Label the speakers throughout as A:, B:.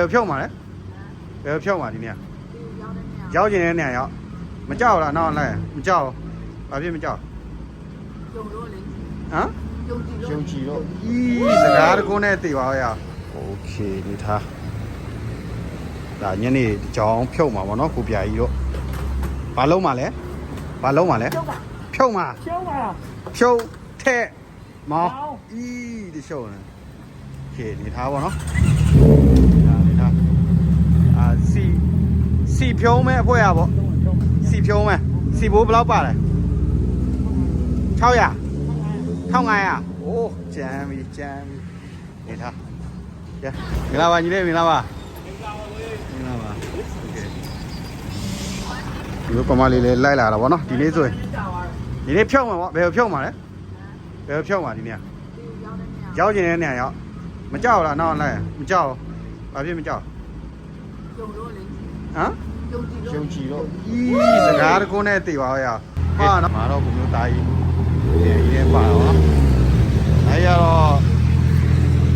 A: ဘယ်ဖြုတ်မှာလဲဘယ်ဖြုတ်မှာဒီနေ့ရောက်ကျင်တဲ့နေရာရောက်မကြောက်လားနောက်လိုက်မကြောက်ဘာဖြစ်မကြောက်
B: ကြုံလို့လေ
A: ဟမ်
B: ကြုံကြည့်လို့
C: ယုံကြည်တော့
A: ဤစကားတကုန်းနဲ့သိပါရโอเคဒီထားဒါညနေကြောင်ဖြုတ်မှာဗောနော်ကိုပြာကြီးတို့ဘာလုံးမှာလဲဘာလုံးမှာလဲ
B: ကျုပ်က
A: ဖြုတ်မှာ
B: ကျုပ်က
A: ဖြုတ်ထဲ့မောင်း
B: မောင်း
A: ဤဒီရှုံနေโอเคနေထားဗောနော် ဖြုံးမဲ့အဖွဲရဗောစီဖြုံးမဲ့စီဘိုးဘယ်လောက်ပါလဲ600 1500โอ้จမ်းပြီจမ်းပြီနေထားကြမင်္ဂလာပါညီလေးမင်္ဂလာပါမင်္ဂလာပါမင်္ဂလာပါโอเคဒီလိုပမာလေးလေးလိုက်လာတာဗောနော်ဒီနေ့ဆိုရင်
B: ကြာသွားတယ်
A: ဒီနေ့ဖြုတ်မှာဗောဘယ်ကိုဖြုတ်မှာလဲဘယ်ကိုဖြုတ်မှာဒီနေ့
B: ဒီရောက်တဲ့နေရာ
A: ရောက်ကျင်တဲ့နေရာရောက်မကြောက်လားနောက်လိုက်မကြောက်ဘာဖြစ်မကြောက်
B: ကြုံလို့လေ
A: ဟမ်
B: ကြုံကြည့်လို့
C: ယုံကြည်တော့
A: ဤစကားတကုန်းနဲ့သိပါရဟာနော်မာတော့ကိုမျိုးသားကြီးဒီရင်ပါတော့နော်အဲရတော့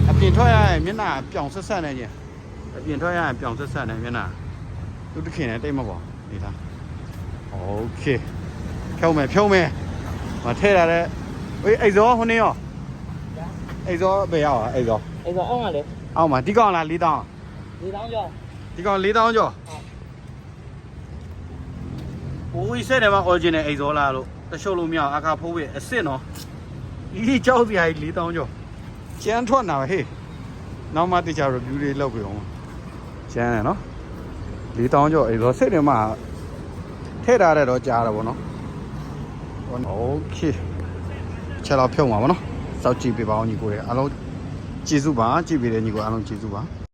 A: အပြင်ထွက်ရရင်မျက်နှာပြောင်ဆက်ဆက်နေချင်းအပြင်ထွက်ရရင်ပြောင်ဆက်ဆက်နေမျက်နှာသူတခင်နဲ့တိတ်မပေါ့နေသားโอเคဖြုံးမယ်ဖြုံးမယ်မထဲရတဲ့ဝေးအိတ်စောဟိုနေရောအိတ်စောဘယ်ရောက်อ่ะအိတ်စော
B: အဲ့တော့အောင်းကလေ
A: အောက်မှာဒီကောင်လား၄တောင်း
B: ဒီတောင်းကြော
A: ဒီကောင်၄တောင်းကျော်ဟိုး ။အိုးဒီစက်ထဲမှာ original exhaust လို့တချို့လို့မရအောင်အခါဖိုးရဲ့အစ်စ်နော်။ဒီကြောက်စရာကြီး4000ကျော်။ကျန်းထွက်လာပဲဟေး။နောက်မှတခြား review တွေလုပ်ပြအောင်။ကျန်းရနော်။4000ကျော် exhaust စက်ထဲမှာထည့်ထားတဲ့တော့ကြားတယ်ဗောနော်။ Okay ။ချက်တော့ဖြုတ်ပါဗောနော်။စောက်ကြည့်ပြပါအောင်ညီကိုရဲ့အားလုံးကျေးဇူးပါကြည့်ပေးတဲ့ညီကိုအားလုံးကျေးဇူးပါ။